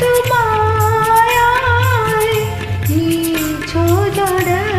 তোমায় ছোড়া